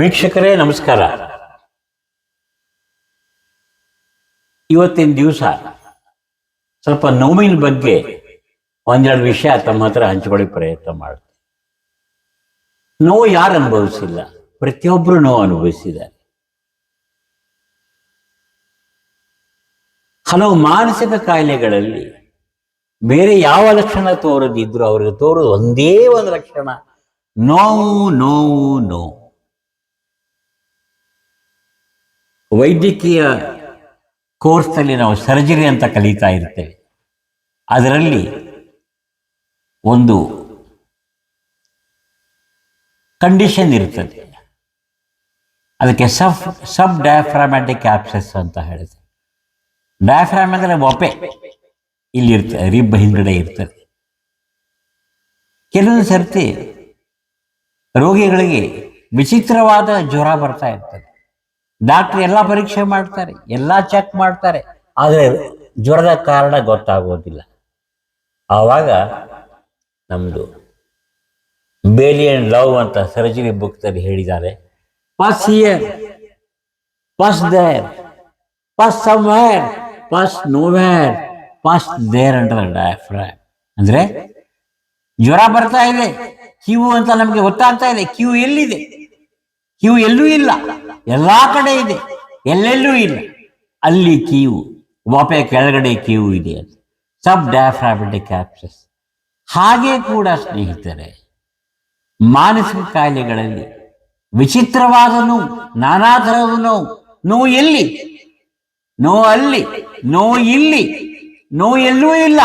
ವೀಕ್ಷಕರೇ, ನಮಸ್ಕಾರ. ಇವತ್ತಿನ ದಿವಸ ಸ್ವಲ್ಪ ನೋವಿನ ಬಗ್ಗೆ ಒಂದೆರಡು ವಿಷಯ ತಮ್ಮ ಹತ್ರ ಹಂಚಿಕೊಳ್ಳಿ ಪ್ರಯತ್ನ ಮಾಡುತ್ತೆ ನೋವು ಯಾರು ಅನುಭವಿಸಿಲ್ಲ? ಪ್ರತಿಯೊಬ್ಬರು ನೋವು ಅನುಭವಿಸಿದ್ದಾರೆ. ಹಲವು ಮಾನಸಿಕ ಕಾಯಿಲೆಗಳಲ್ಲಿ ಬೇರೆ ಯಾವ ಲಕ್ಷಣ ತೋರದಿದ್ರು ಅವ್ರಿಗೆ ತೋರೋದು ಒಂದೇ ಒಂದು ಲಕ್ಷಣ. ನೋವು ನೋವು ನೋವು. ವೈದ್ಯಕೀಯ ಕೋರ್ಸ್ನಲ್ಲಿ ನಾವು ಸರ್ಜರಿ ಅಂತ ಕಲಿತಾ ಇರ್ತೇವೆ. ಅದರಲ್ಲಿ ಒಂದು ಕಂಡೀಷನ್ ಇರ್ತದೆ. ಅದಕ್ಕೆ ಸಫ್ ಸಬ್ ಡಯಾಫ್ರಾಮ್ಯಾಟಿಕ್ ಆಪ್ಸಸ್ ಅಂತ ಹೇಳಿದೆ ಡಯಾಫ್ರಾಮ್ ಅಂದರೆ ಒಪೆ. ಇಲ್ಲಿ ಇರ್ತದೆ ರಿಬ್ ಹಿಂದಡೆ ಇರ್ತದೆ. ಕೆಲವೊಂದು ಸರ್ತಿ ರೋಗಿಗಳಿಗೆ ವಿಚಿತ್ರವಾದ ಜ್ವರ ಬರ್ತಾ ಇರ್ತದೆ. ಡಾಕ್ಟರ್ ಎಲ್ಲ ಪರೀಕ್ಷೆ ಮಾಡ್ತಾರೆ, ಎಲ್ಲ ಚೆಕ್ ಮಾಡ್ತಾರೆ. ಆದರೆ ಜ್ವರದ ಕಾರಣ ಗೊತ್ತಾಗೋದಿಲ್ಲ. ಆವಾಗ ನಮ್ಮದು ಬೇಲಿಯನ್ ಲವ್ ಅಂತ ಸರ್ಜರಿ ಬುಕ್ದಲ್ಲಿ ಹೇಳಿದ್ದಾರೆ. Pus here pus there pus somewhere pus nowhere pus there under diaphragm ಅಂದ್ರೆ ಜ್ವರ ಬರ್ತಾ ಇದೆ ಕ್ಯೂ ಅಂತ ನಮಗೆ ಗೊತ್ತಾಗ್ತಾ ಇದೆ ಕ್ಯೂ ಎಲ್ಲಿದೆ? ಕಿವು ಎಲ್ಲೂ ಇಲ್ಲ. ಎಲ್ಲಾ ಕಡೆ ಇದೆ. ಎಲ್ಲೆಲ್ಲೂ ಇಲ್ಲ. ಅಲ್ಲಿ ಕೀವು ಬಾಪೆ ಕೆಳಗಡೆ ಕೀವು ಇದೆ ಸಬ್ ಡಯಾಫ್ರಾಬಿಟಿಕ್ ಆಪ್ಸಸ್ ಹಾಗೆ ಕೂಡ ಸ್ನೇಹಿತರೆ, ಮಾನಸಿಕ ಕಾಯಿಲೆಗಳಲ್ಲಿ ವಿಚಿತ್ರವಾದ ನೋವು, ನಾನಾ ಥರದ ನೋವು. ನೋವು ಎಲ್ಲಿ? ನೋವು ಅಲ್ಲಿ. ನೋವು ಇಲ್ಲಿ. ನೋವು ಎಲ್ಲೂ ಇಲ್ಲ.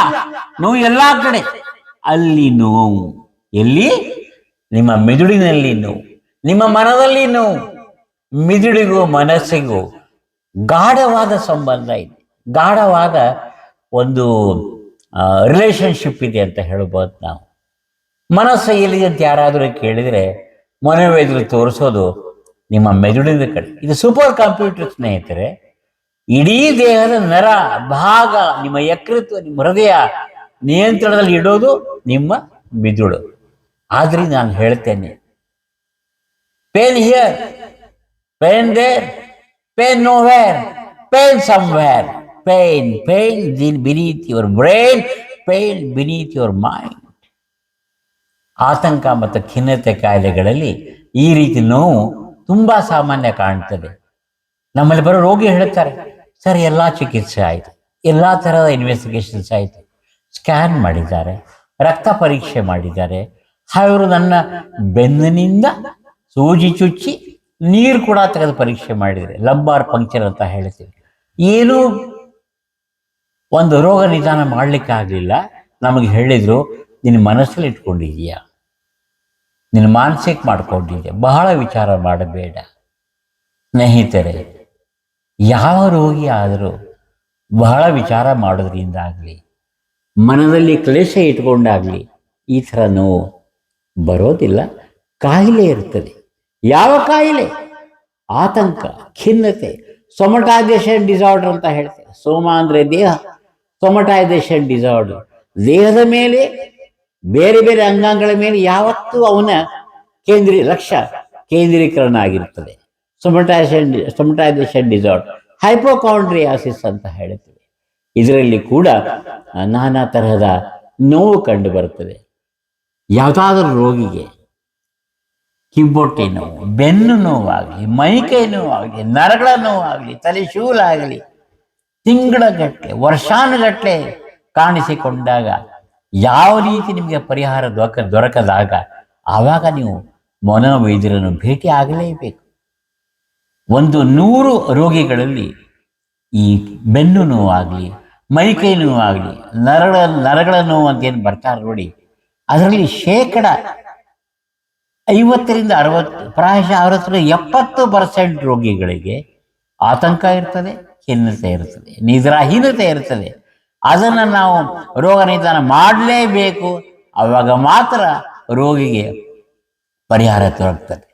ನೋವು ಎಲ್ಲಾ ಕಡೆ. ಅಲ್ಲಿ ನೋವು ಎಲ್ಲಿ? ನಿಮ್ಮ ಮೆದುಳಿನಲ್ಲಿ ನೋವು. ನಿಮ್ಮ ಮನದಲ್ಲಿ ಮಿದುಳಿಗೂ ಮನಸ್ಸಿಗೂ ಗಾಢವಾದ ಸಂಬಂಧ ಇದೆ. ಗಾಢವಾದ ಒಂದು ರಿಲೇಶನ್ಶಿಪ್ ಇದೆ ಅಂತ ಹೇಳ್ಬೋದು ನಾವು. ಮನಸ್ಸು ಎಲ್ಲಿದೆ ಅಂತ ಯಾರಾದರೂ ಕೇಳಿದರೆ ಮನೋವೈದ್ಯರು ತೋರಿಸೋದು ನಿಮ್ಮ ಮೆದುಳಿನ ಕಡೆ. ಇದು ಸೂಪರ್ ಕಂಪ್ಯೂಟರ್ ಸ್ನೇಹಿತರೆ, ಇಡೀ ದೇಹದ ನರ ಭಾಗ ನಿಮ್ಮ ಯಕೃತ್ವ, ನಿಮ್ಮ ಹೃದಯ ನಿಯಂತ್ರಣದಲ್ಲಿ ಇಡೋದು ನಿಮ್ಮ ಮಿದುಳು. ಆದ್ರೆ ನಾನು ಹೇಳ್ತೇನೆ pain here, pain there, pain nowhere, pain somewhere, pain, pain beneath your brain, pain beneath your mind. ಆತಂಕ ಮತ್ತು ಖಿನ್ನತೆ ಕಾಯಿಲೆಗಳಲ್ಲಿ ಈ ರೀತಿ ನೋವು ತುಂಬ ಸಾಮಾನ್ಯ ಕಾಣ್ತದೆ. ನಮ್ಮಲ್ಲಿ ಬರೋ ರೋಗಿ ಹೇಳುತ್ತಾರೆ ಸರ್ ಎಲ್ಲ ಚಿಕಿತ್ಸೆ ಆಯಿತು. ಎಲ್ಲ ಥರದ ಇನ್ವೆಸ್ಟಿಗೇಷನ್ಸ್ ಆಯಿತು. ಸ್ಕ್ಯಾನ್ ಮಾಡಿದ್ದಾರೆ. ರಕ್ತ ಪರೀಕ್ಷೆ ಮಾಡಿದ್ದಾರೆ. ಅವರು ನನ್ನ ಬೆನ್ನಿನಿಂದ ಸೂಜಿ ಚುಚ್ಚಿ ನೀರು ಕೂಡ ತೆಗೆದು ಪರೀಕ್ಷೆ ಮಾಡಿದರೆ, ಲಂಬಾರ್ ಪಂಕ್ಚರ್ ಅಂತ ಹೇಳ್ತೀವಿ. ಏನೂ ಒಂದು ರೋಗ ನಿಧಾನ ಮಾಡಲಿಕ್ಕೆ ಆಗಲಿಲ್ಲ. ನಮಗೆ ಹೇಳಿದ್ರು ನಿನ್ನ ಮನಸ್ಸಲ್ಲಿ ಇಟ್ಕೊಂಡಿದೀಯಾ ನಿನ್ನ ಮಾನಸಿಕ ಮಾಡ್ಕೊಂಡಿದ್ಯಾ? ಬಹಳ ವಿಚಾರ ಮಾಡಬೇಡ. ಸ್ನೇಹಿತರೆ, ಯಾವ ರೋಗಿ ಆದರೂ ಬಹಳ ವಿಚಾರ ಮಾಡೋದ್ರಿಂದಾಗಲಿ ಮನದಲ್ಲಿ ಕ್ಲೇಶ ಇಟ್ಕೊಂಡಾಗಲಿ, ಈ ಥರ ನೋವು ಬರೋದಿಲ್ಲ, ಕಾಯಿಲೆ ಇರ್ತದೆ. ಯಾವ ಕಾಯಿಲೆ? ಆತಂಕ, ಖಿನ್ನತೆ, ಸೊಮಟೈಸೇಷನ್ ಡಿಸಾರ್ಡರ್ ಅಂತ ಹೇಳ್ತೇವೆ. ಸೋಮ ಅಂದರೆ ದೇಹ, ಸೊಮಟೈಸೇಷನ್ ಡಿಸಾರ್ಡರ್. ದೇಹದ ಮೇಲೆ ಬೇರೆ ಬೇರೆ ಅಂಗಾಂಗಗಳ ಮೇಲೆ ಯಾವತ್ತೂ ಅವನ ಕೇಂದ್ರೀಯ ಲಕ್ಷ ಕೇಂದ್ರೀಕರಣ ಆಗಿರ್ತದೆ. ಸೊಮಟೈಸೇಷನ್ ಸೊಮಟೈಸೇಷನ್ ಡಿಸಾರ್ಡರ್. ಹೈಪೋಕಾಂಡ್ರಿಯಾಸಿಸ್ ಅಂತ ಹೇಳ್ತೀವಿ. ಇದರಲ್ಲಿ ಕೂಡ ನಾನಾ ತರಹದ ನೋವು ಕಂಡು ಬರ್ತದೆ. ಯಾವುದಾದ್ರೂ ರೋಗಿಗೆ ಕಿಬ್ಬೊಟ್ಟೆ ನೋವು, ಬೆನ್ನು ನೋವಾಗಲಿ, ಮೈಕೈ ನೋವಾಗಲಿ, ನರಗಳ ನೋವಾಗಲಿ, ತಲೆ ಶೂಲಾಗಲಿ ತಿಂಗಳಗಟ್ಟಲೆ ವರ್ಷಾನುಗಟ್ಟಲೆ ಕಾಣಿಸಿಕೊಂಡಾಗ ಯಾವ ರೀತಿ ನಿಮಗೆ ಪರಿಹಾರ ದೊರಕ, ದೊರಕದಾಗ ಆವಾಗ ನೀವು ಮನೋವೈದ್ಯರನ್ನು ಭೇಟಿ ಆಗಲೇಬೇಕು. ಒಂದು ನೂರು ರೋಗಿಗಳಲ್ಲಿ ಈ ಬೆನ್ನು ನೋವಾಗಲಿ, ಮೈಕೈ ನೋವಾಗಲಿ, ನರಗಳ ನರಗಳ ನೋವು ಅಂತ ಏನು ಬರ್ತಾರೆ ನೋಡಿ, ಅದರಲ್ಲಿ ಶೇಕಡ ಐವತ್ತರಿಂದ ಅರವತ್ತು, ಪ್ರಾಯಶಃ ಅರವತ್ತರಿಂದ ಎಪ್ಪತ್ತು ಪರ್ಸೆಂಟ್ ರೋಗಿಗಳಿಗೆ ಆತಂಕ ಇರ್ತದೆ, ಖಿನ್ನತೆ ಇರ್ತದೆ ನಿದ್ರಾಹೀನತೆ ಇರ್ತದೆ. ಅದನ್ನು ನಾವು ರೋಗ ನಿಧಾನ ಮಾಡಲೇಬೇಕು ಆವಾಗ ಮಾತ್ರ ರೋಗಿಗೆ ಪರಿಹಾರ ದೊರಕ್ತದೆ.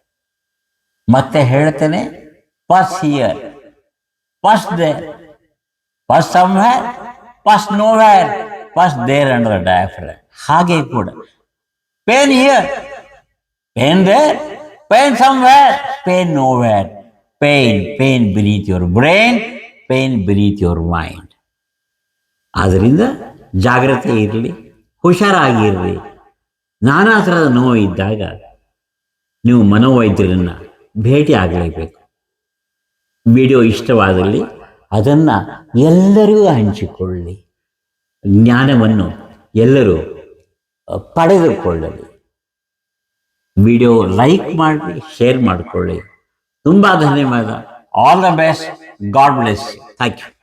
ಮತ್ತೆ ಹೇಳ್ತೇನೆ pus here pus there pus somewhere pus nowhere pus there under diaphragm ಹಾಗೆ ಕೂಡ. Pain here pain there? Pain somewhere? Pain nowhere. Pain, pain beneath your brain, pain beneath your mind. ಆದ್ದರಿಂದ ಜಾಗ್ರತೆ ಇರಲಿ ಹುಷಾರಾಗಿರ್ರಿ ನಾನಾ ಥರದ ನೋವು ಇದ್ದಾಗ ನೀವು ಮನೋವೈದ್ಯರನ್ನ ಭೇಟಿ ಆಗಲೇಬೇಕು ವಿಡಿಯೋ ಇಷ್ಟವಾದಲ್ಲಿ ಅದನ್ನು ಎಲ್ಲರಿಗೂ ಹಂಚಿಕೊಳ್ಳಿ ಜ್ಞಾನವನ್ನು ಎಲ್ಲರೂ ಪಡೆದುಕೊಳ್ಳಲಿ ವಿಡಿಯೋ ಲೈಕ್ ಮಾಡಿ ಶೇರ್ ಮಾಡಿಕೊಳ್ಳಿ. ತುಂಬಾ ಧನ್ಯವಾದ. All the best God bless thank you